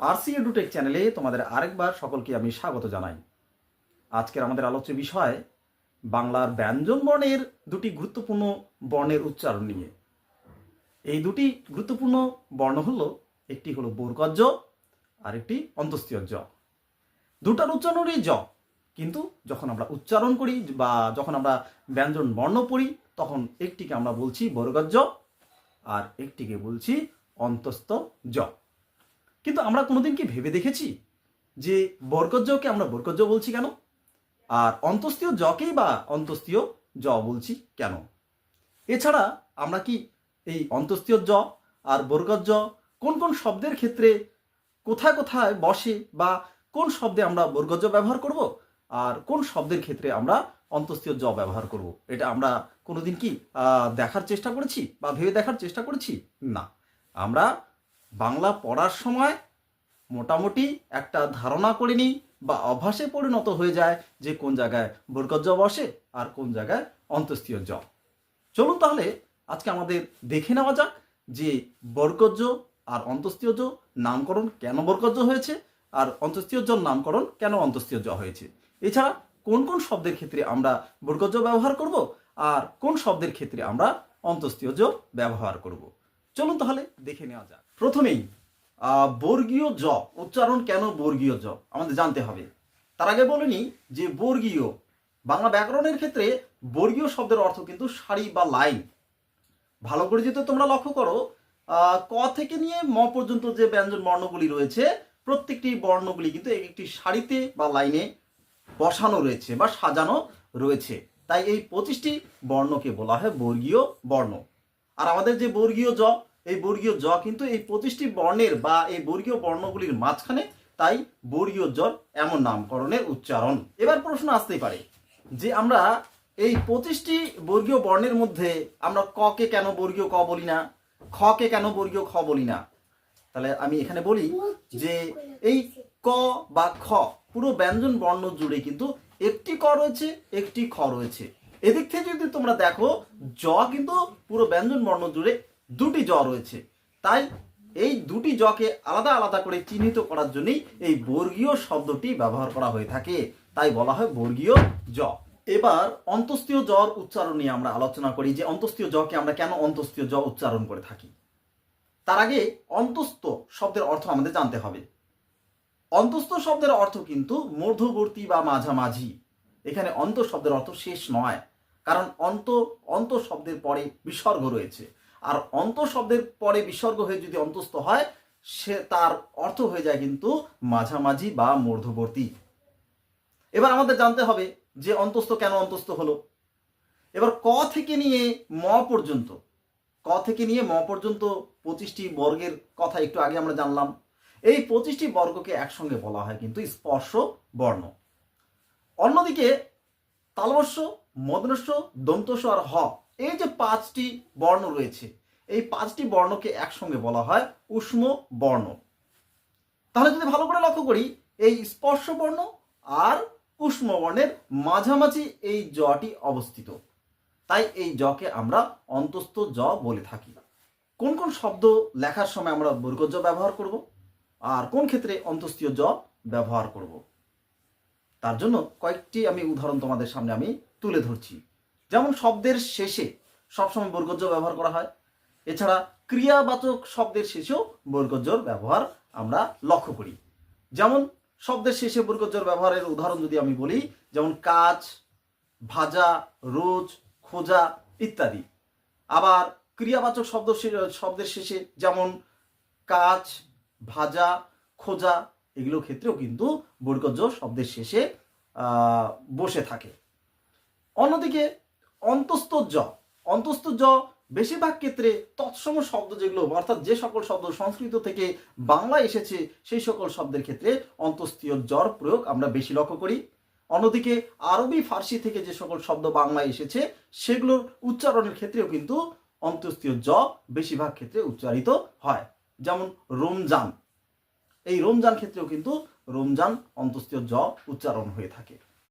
RC edtech চ্যানেলে তোমাদের আরেকবার সকলকে আমি স্বাগত জানাই। আজকের আমাদের আলোচ্য বিষয়, বাংলার ব্যঞ্জন বর্ণের দুটি গুরুত্বপূর্ণ বর্ণের উচ্চারণ নিয়ে। এই দুটি গুরুত্বপূর্ণ বর্ণ হলো, একটি হলো বোরকজ আর একটি অন্তস্তীয় জ দুটার উচ্চারণই জ কিন্তু যখন আমরা উচ্চারণ করি বা যখন আমরা ব্যঞ্জন বর্ণ পড়ি, তখন একটিকে আমরা বলছি বর্গজ আর একটিকে বলছি অন্তস্থ জ কিন্তু আমরা কোনোদিন কি ভেবে দেখেছি যে বর্গজকে আমরা বর্গজ বলছি কেন? আর অন্তস্তীয় জকেই বা অন্তস্তীয় জ বলছি কেন? এছাড়া আমরা কি এই অন্তস্তীয় জ আর বর্গজ জ কোন কোন শব্দের ক্ষেত্রে কোথায় কোথায় বসে বা কোন শব্দে আমরা বর্গজ ব্যবহার করব? আর কোন শব্দের ক্ষেত্রে আমরা অন্তস্থীয় জ ব্যবহার করব? এটা আমরা কোনোদিন কি দেখার চেষ্টা করেছি বা ভেবে দেখার চেষ্টা করেছি? না। আমরা বাংলা পড়ার সময় মোটামুটি একটা ধারণা করে নিই বা অভ্যাসে পরিণত হয়ে যায় যে কোন জায়গায় বরকজ বসে আর কোন জায়গায় অন্তস্তীয় জ চলুন তাহলে আজকে আমাদের দেখে নেওয়া যাক যে বরকজ আর অন্তস্তীয় জ নামকরণ কেন বরকজ হয়েছে আর অন্তস্তীয় জ নামকরণ কেন অন্তস্তীয় জ হয়েছে। এছাড়া কোন কোন শব্দের ক্ষেত্রে আমরা বরকজ ব্যবহার করব আর কোন শব্দের ক্ষেত্রে আমরা অন্তস্তীয় জ ব্যবহার করব। চলুন তাহলে দেখে নেওয়া যাক। প্রথমেই বর্গীয় জ, উচ্চারণ কেন বর্গীয় জ? আমাদের জানতে হবে। তার আগে বলে নিই যে বর্গীয়, বাংলা ব্যাকরণের ক্ষেত্রে বর্গীয় শব্দের অর্থ কিন্তু সারি বা লাইন। ভালো করে যদি তোমরা লক্ষ্য করো ক থেকে নিয়ে ম পর্যন্ত যে ব্যঞ্জন বর্ণগুলি রয়েছে, প্রত্যেকটি বর্ণগুলি কিন্তু এক একটি সারিতে বা লাইনে বসানো রয়েছে বা সাজানো রয়েছে। তাই এই পঁচিশটি বর্ণকে বলা হয় বর্গীয় বর্ণ। আর আমাদের যে বর্গীয় জ এই বর্গীয় জ কিন্তু এই পঁচিশটি বর্ণের বা এই বর্গীয় বর্ণগুলির মাঝখানে তাই বর্গীয় জ এমন নামকরণের উচ্চারণ। এবার প্রশ্ন আসতেই পারে যে আমরা এই পঁচিশটি বর্গীয় বর্ণের মধ্যে আমরা ক কে কেন বর্গীয় ক বলি না? খ কে কেন বর্গীয় খ বলি না? তাহলে আমি এখানে বলি যে এই ক বা খ পুরো ব্যঞ্জন বর্ণ জুড়ে কিন্তু একটি ক রয়েছে, একটি খ রয়েছে। এদিক থেকে যদি তোমরা দেখো, জ কিন্তু পুরো ব্যঞ্জন বর্ণ জুড়ে দুটি জ রয়েছে। তাই এই দুটি জকে আলাদা আলাদা করে চিহ্নিত করার জন্যই এই বর্গীয় শব্দটি ব্যবহার করা হয়ে থাকে। তাই বলা হয় বর্গীয় জ। এবার অন্তস্থীয় জ্বর উচ্চারণ নিয়ে আমরা আলোচনা করি যে অন্তস্থীয় জকে আমরা কেন অন্তস্থীয় জ উচ্চারণ করে থাকি। তার আগে অন্তস্থ শব্দের অর্থ আমাদের জানতে হবে। অন্তস্থ শব্দের অর্থ কিন্তু মধ্যবর্তী বা মাঝামাঝি। এখানে অন্ত শব্দের অর্থ শেষ নয়। কারণ অন্ত অন্ত শব্দের পরে বিসর্গ রয়েছে। আর অন্ত শব্দের পরে বিসর্গ হয়ে যদি অন্তস্থ হয়, সে তার অর্থ হয়ে যায় কিন্তু মাঝামাঝি বা মধ্যবর্তী এবার আমাদের জানতে হবে যে অন্তস্থ কেন অন্তস্থ হলো? এবার ক থেকে নিয়ে ম পর্যন্ত, ক থেকে নিয়ে ম পর্যন্ত পঁচিশটি বর্গের কথা একটু আগে আমরা জানলাম। এই পঁচিশটি বর্গকে একসঙ্গে বলা হয় কিন্তু স্পর্শ বর্ণ। অন্যদিকে তালবস্য মদনস্য, দন্তস্য আর হ এই যে পাঁচটি বর্ণ রয়েছে, এই পাঁচটি বর্ণকে একসঙ্গে বলা হয় উষ্ম বর্ণ। তাহলে যদি ভালো করে লক্ষ্য করি, এই স্পর্শ বর্ণ আর উষ্ম বর্ণের মাঝামাঝি এই জটি অবস্থিত। তাই এই জকে আমরা অন্তস্থ জ বলে থাকি। কোন কোন শব্দ লেখার সময় আমরা বর্গজ ব্যবহার করব আর কোন ক্ষেত্রে অন্তস্থীয় জ ব্যবহার করব? তার জন্য কয়েকটি আমি উদাহরণ তোমাদের সামনে আমি তুলে ধরছি। যেমন শব্দের শেষে সবসময় বর্গজ ব্যবহার করা হয়। এছাড়া ক্রিয়াবাচক শব্দের শেষেও বর্গজর ব্যবহার আমরা লক্ষ্য করি। যেমন শব্দের শেষে বর্গজর ব্যবহারের উদাহরণ যদি আমি বলি, যেমন কাজ, ভাজা, রোজ, খোঁজা ইত্যাদি। আবার ক্রিয়াবাচক শব্দ শব্দের শেষে যেমন কাজ, ভাজা, খোঁজা এগুলো ক্ষেত্রেও কিন্তু বর্গজ শব্দের শেষে বসে থাকে। অন্যদিকে অন্তস্থ জ অন্তস্থ জ বেশিরভাগ ক্ষেত্রে তৎসম শব্দ যেগুলো, অর্থাৎ যে সকল শব্দ সংস্কৃত থেকে বাংলা এসেছে, সেই সকল শব্দের ক্ষেত্রে অন্তস্থীয় জ্বর প্রয়োগ আমরা বেশি লক্ষ্য করি। অন্যদিকে আরবি, ফার্সি থেকে যে সকল শব্দ বাংলায় এসেছে, সেগুলোর উচ্চারণের ক্ষেত্রেও কিন্তু অন্তস্থীয় জ বেশিরভাগ ক্ষেত্রে উচ্চারিত হয়। যেমন রমজান। এই রমজান ক্ষেত্রেও কিন্তু রমজান অন্তস্থীয় জ উচ্চারণ হয়ে থাকে।